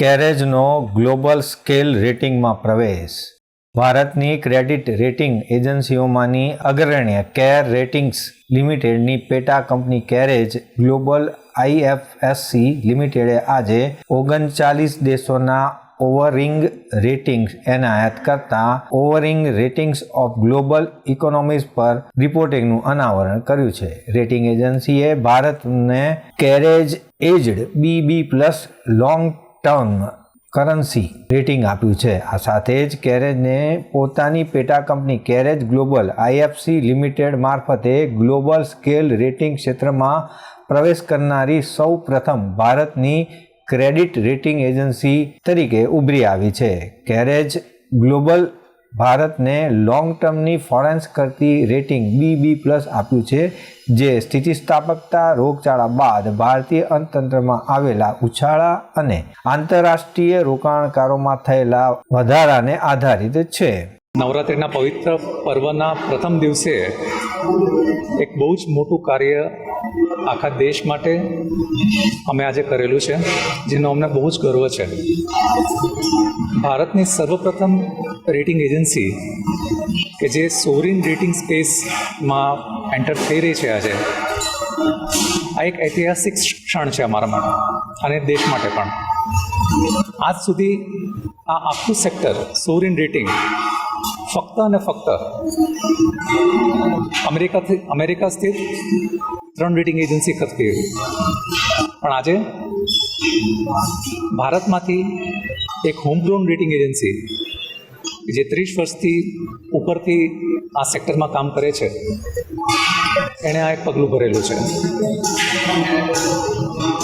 કેરેજનો global scale રેટિંગમાં પ્રવેશ. ભારતની ક્રેડિટ રેટિંગ એજન્સીઓમાંની અગ્રણ્ય કેર રેટિંગ્સ લિમિટેડની પેટા કંપની કેરેજ ગ્લોબલ આઈએફએસસી લિમિટેડે આજે ઓગણચાલીસ દેશોના ઓવરિંગ રેટિંગ્સ એનાયત કરતા ઓવરિંગ રેટિંગ્સ ઓફ ગ્લોબલ ઇકોનોમીઝ પર રિપોર્ટિંગનું અનાવરણ કર્યું છે. રેટિંગ એજન્સીએ ભારતને CareEdge aged BB plus long term currency rating આપ્યું છે. આ સાથે જ કેરેજને પોતાની પેટા company CareEdge global IFC limited મારફતે ગ્લોબલ સ્કેલ રેટિંગ ક્ષેત્રમાં પ્રવેશ કરનારી સૌ પ્રથમ ભારતની ક્રેડિટ રેટિંગ એજન્સી તરીકે ઉભરી આવી છે. કેરેજ ગ્લોબલ ભારતને લોંગ ટર્મની ફોરેન્સ કરતી રેટિંગ બી બી પ્લસ આપ્યું છે, જે સ્થિતિસ્થાપકતા રોગચાળા બાદ ભારતીય અર્થતંત્રમાં આવેલા ઉછાળા અને આંતરરાષ્ટ્રીય રોકાણકારોમાં થયેલા વધારાને આધારિત છે. નવરાત્રિના પવિત્ર પર્વના પ્રથમ દિવસે એક બહુ જ મોટું કાર્ય આખા દેશ માટે અમે આજે કરેલું છે, જેનો અમને બહુ જ ગર્વ છે. ભારતની સર્વપ્રથમ રેટિંગ એજન્સી કે જે સોરિન રેટિંગ સ્પેસમાં એન્ટર થઈ રહી છે આજે, આ એક ઐતિહાસિક ક્ષણ છે અમારા માટે અને દેશ માટે પણ. આજ સુધી આ આખું સેક્ટર સોરિન રેટિંગ ફક્ત અને ફક્ત અમેરિકાથી અમેરિકા સ્થિત ત્રણ રેટિંગ એજન્સી કરતી હતી પણ આજે ભારતમાંથી એક હોમગ્રોન રેટિંગ એજન્સી જે ત્રીસ વર્ષથી ઉપરથી આ સેક્ટરમાં કામ કરે છે, એણે આ એક પગલું ભરેલું છે.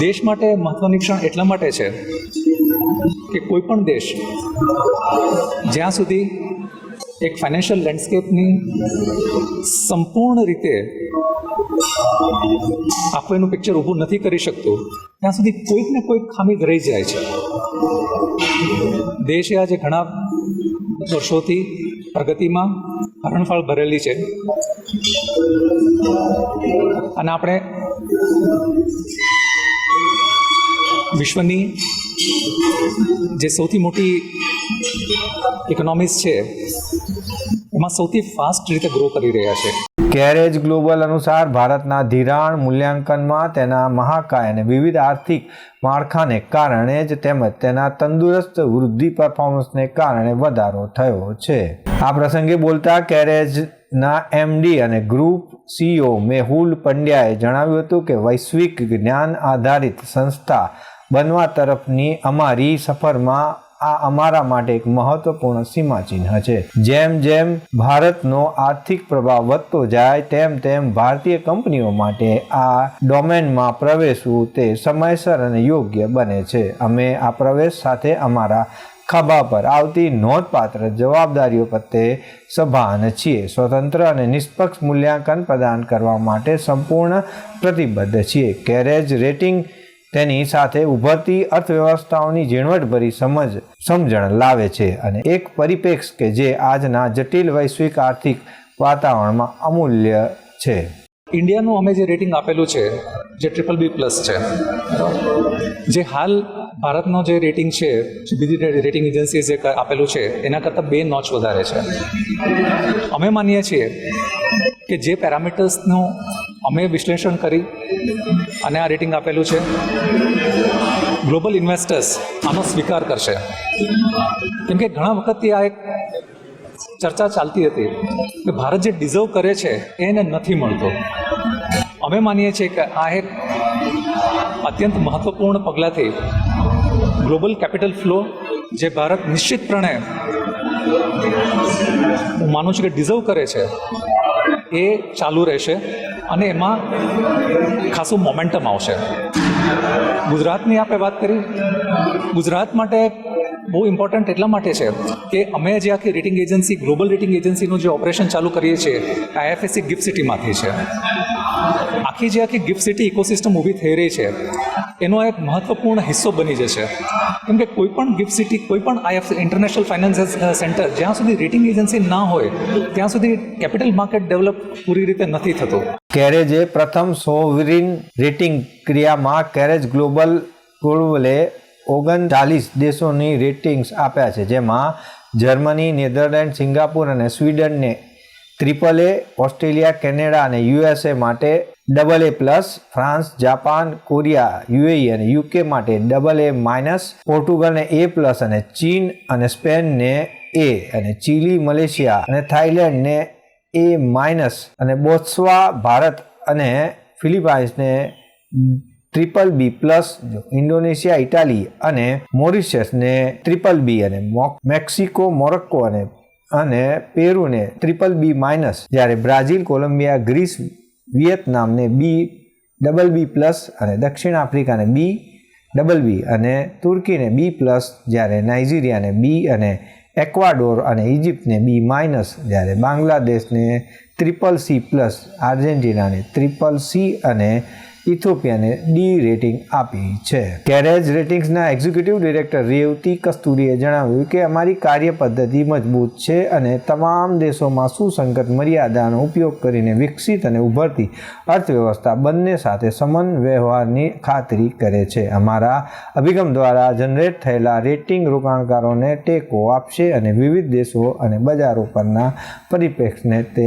દેશ માટે મહત્ત્વની ક્ષણ એટલા માટે છે કે કોઈ પણ દેશ જ્યાં સુધી એક ફાઇનાન્શિયલ લેન્ડસ્કેપની સંપૂર્ણ રીતે આપણે એનું પિક્ચર ઊભું નથી કરી શકતું, ત્યાં સુધી કોઈક ને કોઈક ખામી રહી જાય છે. દેશે આજે ઘણા વર્ષોથી પ્રગતિમાં હરણફાળ ભરેલી છે. અને આપણે વિશ્વની જે સૌથી મોટી ઇકોનોમીઝ છે. એમાં સૌથી ફાસ્ટ રીતે ગ્રો કરી રહ્યા છે. કેરેજ ગ્લોબલ અનુસાર ભારતના ધિરાણ મૂલ્યાંકનમાં તેના મહાકાય અને વિવિધ આર્થિક માળખાને કારણે જ તેમજ તેના તંદુરસ્ત વૃદ્ધિ પરફોર્મન્સને કારણે વધારો થયો છે. આ પ્રસંગે બોલતા કેરેજના એમડી અને ગ્રુપ સીઓ મેહુલ પંડ્યાએ જણાવ્યું હતું કે વૈશ્વિક જ્ઞાન આધારિત સંસ્થા બનવા તરફની અમારી સફરમાં આ અમારા માટે એક મહત્વપૂર્ણ સીમાચિહ્ન છે. જેમ જેમ ભારતનો આર્થિક પ્રભાવ વધતો જાય, તેમ તેમ ભારતીય કંપનીઓ માટે આ ડોમેનમાં પ્રવેશવું તે સમયસર અને યોગ્ય બને છે. અમે આ પ્રવેશ સાથે અમારા ખભા પર આવતી નોંધપાત્ર જવાબદારીઓ પ્રત્યે સભાન છીએ. સ્વતંત્ર અને નિષ્પક્ષ મૂલ્યાંકન પ્રદાન કરવા માટે સંપૂર્ણ પ્રતિબદ્ધ છીએ. કેરેજ રેટિંગ તેની સાથે ઉભરતી અર્થવ્યવસ્થાઓની ઝીણવટભરી સમજ સમજણ લાવે છે અને એક પરિપ્રેક્ષ કે જે આજના જટિલ વૈશ્વિક આર્થિક વાતાવરણમાં અમૂલ્ય છે. ઇન્ડિયાનું અમે જે રેટિંગ આપેલું છે, જે ટ્રિપલ બી પ્લસ છે, જે હાલ ભારતનો જે રેટિંગ છે બીજી રેટિંગ એજન્સી જે આપેલું છે, એના કરતાં બે નોચ વધારે છે. અમે માનીએ છીએ કે જે પેરામીટર્સનું અમે વિશ્લેષણ કરી અને આ રેટિંગ આપેલું છે, ગ્લોબલ ઇન્વેસ્ટર્સ આનો સ્વીકાર કરશે. કેમ કે ઘણા વખતથી આ એક ચર્ચા ચાલતી હતી કે ભારત જે ડિઝર્વ કરે છે, એને નથી મળતો. અમે માનીએ છીએ કે આ એક અત્યંત મહત્વપૂર્ણ પગલાંથી ગ્લોબલ કેપિટલ ફ્લો જે ભારત નિશ્ચિતપણે હું માનું છું કે ડિઝર્વ કરે છે, એ ચાલુ રહેશે અને એમાં ખાસું મોમેન્ટમ આવશે. ગુજરાતની આપણે વાત કરી. ગુજરાત માટે બહુ ઇમ્પોર્ટન્ટ એટલા માટે છે કે અમે જે આખી રેટિંગ એજન્સી ગ્લોબલ રેટિંગ એજન્સીનું જે ઓપરેશન ચાલુ કરીએ છીએ આઈએફએસસી ગિફ્ટ સિટીમાંથી છે. આખી જે આખી ગિફ્ટ સિટી ઇકોસિસ્ટમ ઊભી થઈ રહી છે, એનો એક મહત્વપૂર્ણ હિસ્સો બની જશે. કેમ કે કોઈ પણ ગિફ્ટ સિટી કોઈ પણ આઈએફ ઇન્ટરનેશનલ ફાઇનાન્સ સેન્ટર જ્યાં સુધી રેટિંગ એજન્સી ના હોય, ત્યાં સુધી કેપિટલ માર્કેટ ડેવલપ પૂરી રીતે નથી થતું. કેરેજે પ્રથમ સોવરિન રેટિંગ ક્રિયામાં કેરેજ ગ્લોબલ ગ્લોબલે ઓગણચાલીસ દેશોની રેટિંગ્સ આપ્યા છે, જેમાં જર્મની, નેધરલેન્ડ, સિંગાપુર અને સ્વીડનને ત્રિપલ એ ઓસ્ટ્રેલિયા, કેનેડા અને યુએસએ માટે double A plus France, Japan, Korea, UAE અને યુકે માટે ડબલ એ માઇનસ પોર્ટુગલને એ પ્લસ અને ચીન અને સ્પેનને એ અને ચીલી, મલેશિયા અને થાઇલેન્ડને એ માઇનસ અને બોત્સવા, ભારત અને ફિલિપાઇન્સને triple B plus Indonesia Italy અને મોરિશિયસને ટ્રિપલ બી અને મેક્સિકો મોરક્કો અને અને પેરુને ટ્રિપલ બી માઇનસ જ્યારે બ્રાઝિલ, કોલંબિયા, ગ્રીસ, વિયેતનામને બી ડબલ બી પ્લસ અને દક્ષિણ આફ્રિકાને બી ડબલ બી અને તુર્કીને બી પ્લસ જ્યારે નાઇજીરિયાને બી અને એક્વાડોર અને ઇજિપ્તને બી માઇનસ જ્યારે બાંગ્લાદેશને ટ્રિપલ સી પ્લસ આર્જેન્ટિનાને ટ્રિપલ સી અને ઇથોપિયાને ડી રેટિંગ આપી છે. કેરેજ રેટિંગ્સના એક્ઝિક્યુટિવ ડિરેક્ટર રેવતી કસ્તુરીએ જણાવ્યું કે અમારી કાર્ય પદ્ધતિ મજબૂત છે અને તમામ દેશોમાં સુસંગત મર્યાદાનો ઉપયોગ કરીને વિકસિત અને ઉભરતી અર્થવ્યવસ્થા બંને સાથે સમન વ્યવહારની ખાતરી કરે છે. અમારા અભિગમ દ્વારા જનરેટ થયેલા રેટિંગ રોકાણકારોને ટેકો આપશે અને વિવિધ દેશો અને બજારો પરના પરિપ્રેક્ષને તે